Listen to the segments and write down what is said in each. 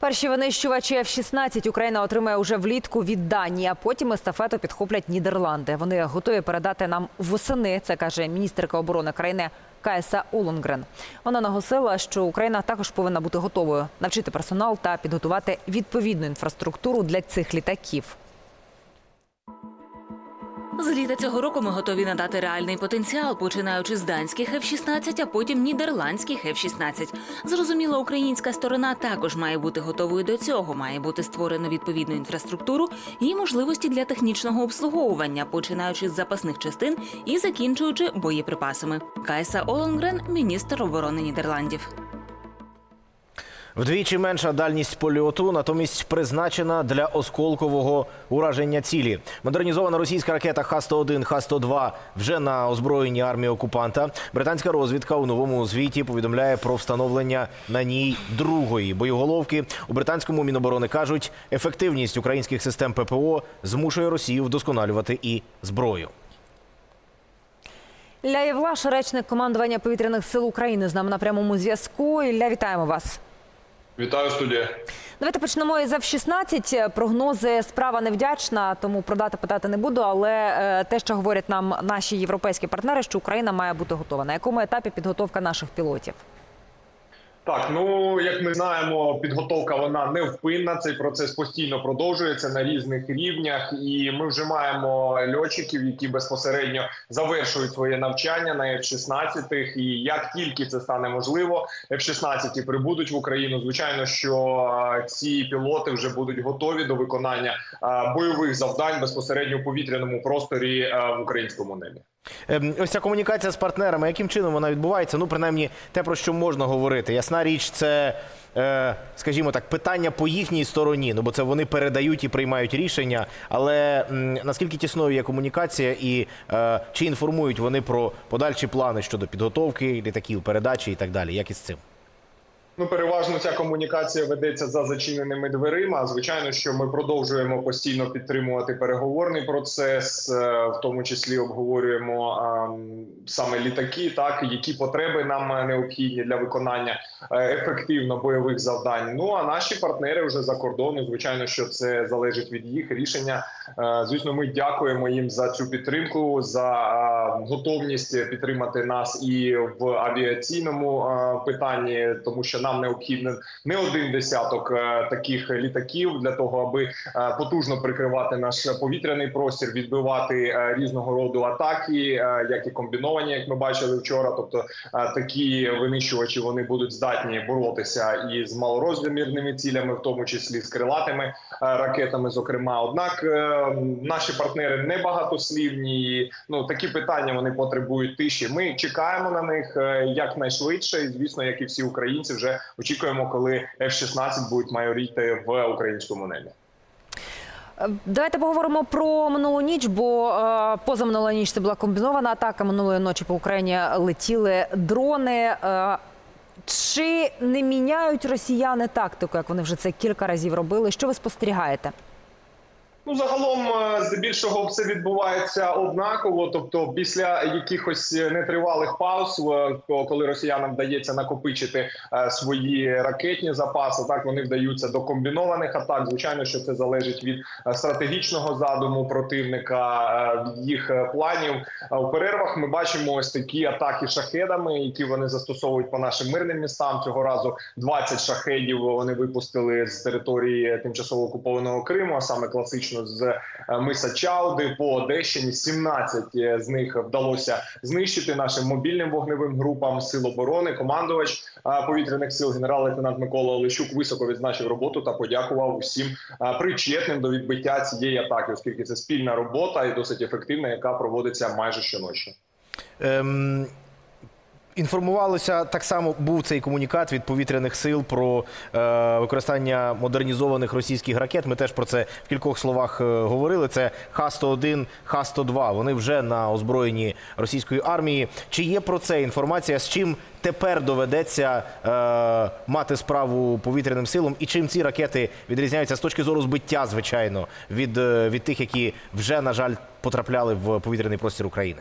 Перші винищувачі F-16 Україна отримає уже влітку від Данії, а потім естафету підхоплять Нідерланди. Вони готові передати нам восени. Це каже міністерка оборони країни Кайса Улунгрен. Вона наголосила, що Україна також повинна бути готовою навчити персонал та підготувати відповідну інфраструктуру для цих літаків. З літа цього року ми готові надати реальний потенціал, починаючи з данських F-16, а потім нідерландських F-16. Зрозуміло, українська сторона також має бути готовою до цього. Має бути створено відповідну інфраструктуру і можливості для технічного обслуговування, починаючи з запасних частин і закінчуючи боєприпасами. Кайса Олонгрен, міністр оборони Нідерландів. Вдвічі менша дальність польоту, натомість призначена для осколкового ураження цілі. Модернізована російська ракета Х-101, Х-102 вже на озброєнні армії окупанта. Британська розвідка у новому звіті повідомляє про встановлення на ній другої боєголовки. У британському міноборони кажуть, ефективність українських систем ППО змушує Росію вдосконалювати і зброю. Ілля Євлаш, речник командування повітряних сил України, з нами на прямому зв'язку. Ілля, вітаємо вас. Вітаю студія. Давайте почнемо із F-16. Прогнози справа невдячна, тому про дати питати не буду. Але е, те, що говорять нам наші європейські партнери, що Україна має бути готова. На якому етапі підготовка наших пілотів? Так, ну як ми знаємо, підготовка вона невпинна. Цей процес постійно продовжується на різних рівнях, і ми вже маємо льотчиків, які безпосередньо завершують своє навчання на F-16. І як тільки це стане можливо, F-16 прибудуть в Україну. Звичайно, що ці пілоти вже будуть готові до виконання бойових завдань безпосередньо в повітряному просторі в українському небі. Ем, Ось ця комунікація з партнерами, яким чином вона відбувається? Ну, принаймні, те, про що можна говорити. Ясна річ, це, е, скажімо так, питання по їхній стороні. Ну, бо це вони передають і приймають рішення. Але наскільки тісною є комунікація, і е, чи інформують вони про подальші плани щодо підготовки літаків, передачі і так далі? Як із цим? Ну, переважно ця комунікація ведеться за зачиненими дверима. Звичайно, що ми продовжуємо постійно підтримувати переговорний процес, е, в тому числі обговорюємо саме літаки, так які потреби нам е, необхідні для виконання е, ефективно бойових завдань. Ну а наші партнери вже за кордону. Звичайно, що це залежить від їх рішення. Е, Звісно, ми дякуємо їм за цю підтримку, за е, готовність підтримати нас і в авіаційному е, питанні, тому що нам необхідно не один десяток таких літаків для того, аби потужно прикривати наш повітряний простір, відбивати різного роду атаки, як і комбіновані, як ми бачили вчора. Тобто такі винищувачі вони будуть здатні боротися і з малорозмірними цілями, в тому числі з крилатими ракетами. Зокрема, однак наші партнери не багатослівні. і, Ну такі питання вони потребують тиші. Ми чекаємо на них е, якнайшвидше. І звісно, як і всі українці, вже очікуємо, коли F-16 будуть майоріти в українському небі. Давайте поговоримо про минулу ніч, бо е, поза минула ніч це була комбінована атака. Минулої ночі по Україні летіли дрони. Е, чи не міняють росіяни тактику, як вони вже це кілька разів робили? Що ви спостерігаєте? Ну, загалом, е, здебільшого, все відбувається однаково. Тобто, після якихось нетривалих пауз, е, коли росіянам вдається накопичити е, свої ракетні запаси, так вони вдаються до комбінованих атак. Звичайно, що це залежить від е, стратегічного задуму противника, е, від їх е, планів. У перервах ми бачимо ось такі атаки шахедами, які вони застосовують по нашим мирним містам. Цього разу 20 шахедів вони випустили з території тимчасово окупованого Криму, а саме класично з е, миса Чауди по Одещині. 17 з них вдалося знищити нашим мобільним вогневим групам сил оборони. Командувач е, повітряних сил генерал-лейтенант Микола Олещук високо відзначив роботу та подякував усім е, причетним до відбиття цієї атаки, оскільки це спільна робота і досить ефективна, яка проводиться майже щоночі. Ем, Інформувалося так само, був цей комунікат від повітряних сил про е, використання модернізованих російських ракет. Ми теж про це в кількох словах е, говорили. Це Х-101, Х-102. Вони вже на озброєнні російської армії. Чи є про це інформація? З чим тепер доведеться е, мати справу повітряним силам? І чим ці ракети відрізняються з точки зору збиття, звичайно, від, е, від тих, які вже на жаль потрапляли в повітряний простір України?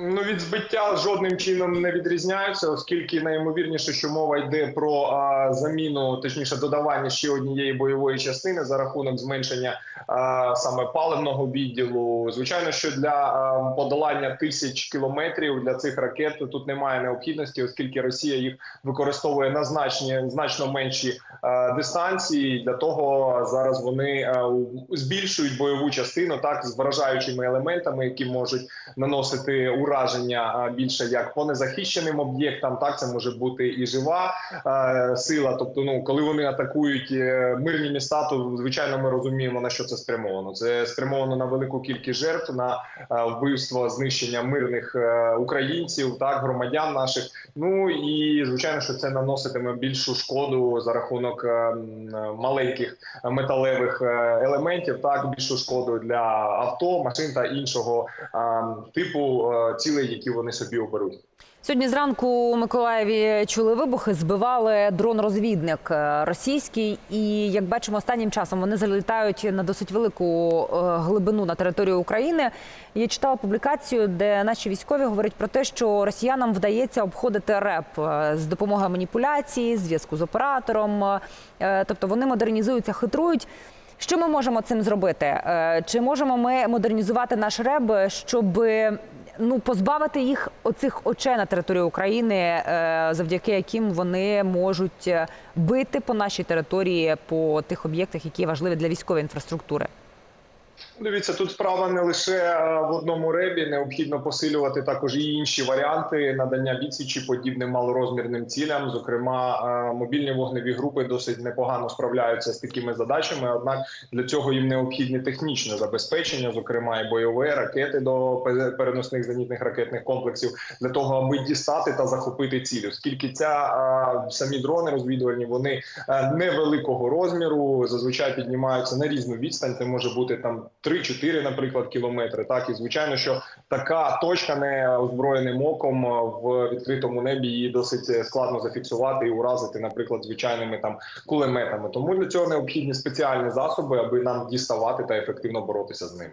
Ну, від збиття жодним чином не відрізняються, оскільки найімовірніше, що мова йде про а, заміну, точніше, додавання ще однієї бойової частини за рахунок зменшення а, саме паливного відділу. Звичайно, що для а, подолання тисяч кілометрів для цих ракет тут немає необхідності, оскільки Росія їх використовує на значні значно менші а, дистанції. Для того зараз вони а, збільшують бойову частину так з вражаючими елементами, які можуть наносити ураження більше як по незахищеним об'єктам. Так це може бути і жива сила. Тобто, ну коли вони атакують е, мирні міста, то звичайно ми розуміємо на що це спрямовано. Це спрямовано на велику кількість жертв, на вбивство, знищення мирних е, українців, так громадян наших. Ну і звичайно, що це наноситиме більшу шкоду за рахунок е, маленьких металевих елементів. Так більшу шкоду для авто, машин та іншого типу е, цілей, які вони собі оберуть. Сьогодні зранку у Миколаєві чули вибухи, збивали дрон-розвідник е, російський. І як бачимо, останнім часом вони залітають на досить велику е, глибину на територію України. Я читала публікацію, де наші військові говорять про те, що росіянам вдається обходити РЕП з допомогою маніпуляції, зв'язку з оператором. Тобто вони модернізуються, хитрують. Що ми можемо цим зробити? Е, Чи можемо ми модернізувати наш РЕБ, щоб ну позбавити їх оцих очей на території України, е, завдяки яким вони можуть бити по нашій території по тих об'єктах, які важливі для військової інфраструктури? Дивіться, тут справа не лише е, в одному ребі. Необхідно посилювати також і інші варіанти надання відсічі подібним малорозмірним цілям. Зокрема, е, мобільні вогневі групи досить непогано справляються з такими задачами. Однак для цього їм необхідне технічне забезпечення, зокрема і бойове ракети до пе- переносних зенітних ракетних комплексів, для того, аби дістати та захопити ціль. Оскільки ця е, самі дрони розвідувальні вони невеликого розміру, зазвичай піднімаються на різну відстань. Це може бути там 3-4, наприклад, кілометри. Так і звичайно, що така точка не озброєним оком е, в відкритому небі її досить е, складно зафіксувати і уразити, наприклад, звичайними там кулеметами. Тому для цього необхідні спеціальні засоби, аби нам діставати та ефективно боротися з ними.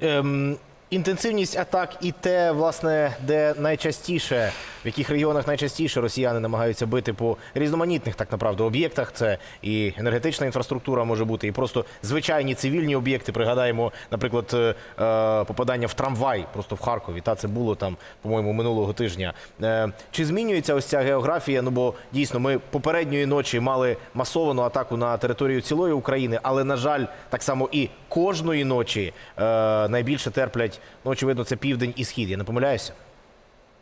Ем, інтенсивність атак і те, власне, де найчастіше, в яких регіонах найчастіше росіяни намагаються бити по різноманітних, так направду, об'єктах. Це і енергетична інфраструктура може бути, і просто звичайні цивільні об'єкти. Пригадаємо, наприклад, е, е, попадання в трамвай просто в Харкові. Та це було там, по-моєму, минулого тижня. Е, чи змінюється ось ця географія? Ну бо дійсно ми попередньої ночі мали масовану атаку на територію цілої України, але на жаль, так само і кожної ночі найбільше терплять. Ну, очевидно, це південь і схід. Я не помиляюся.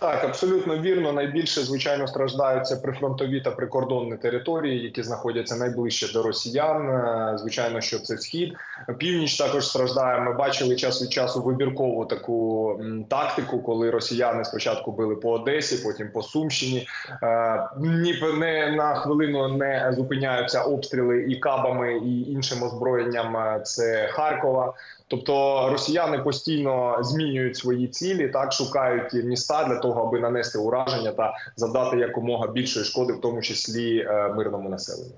Так, абсолютно вірно. Найбільше звичайно страждаються прифронтові та прикордонні території, які знаходяться найближче до росіян. Е, Звичайно, що це схід. Північ також страждає. Ми бачили час від часу вибіркову таку тактику, коли росіяни спочатку били по Одесі, потім по Сумщині. Е, Ні не на хвилину не зупиняються обстріли і кабами, і іншим озброєнням. е, Це Харкова. Тобто росіяни постійно змінюють свої цілі, так шукають міста для того, аби нанести ураження та завдати якомога більшої шкоди, в тому числі е, мирному населенню.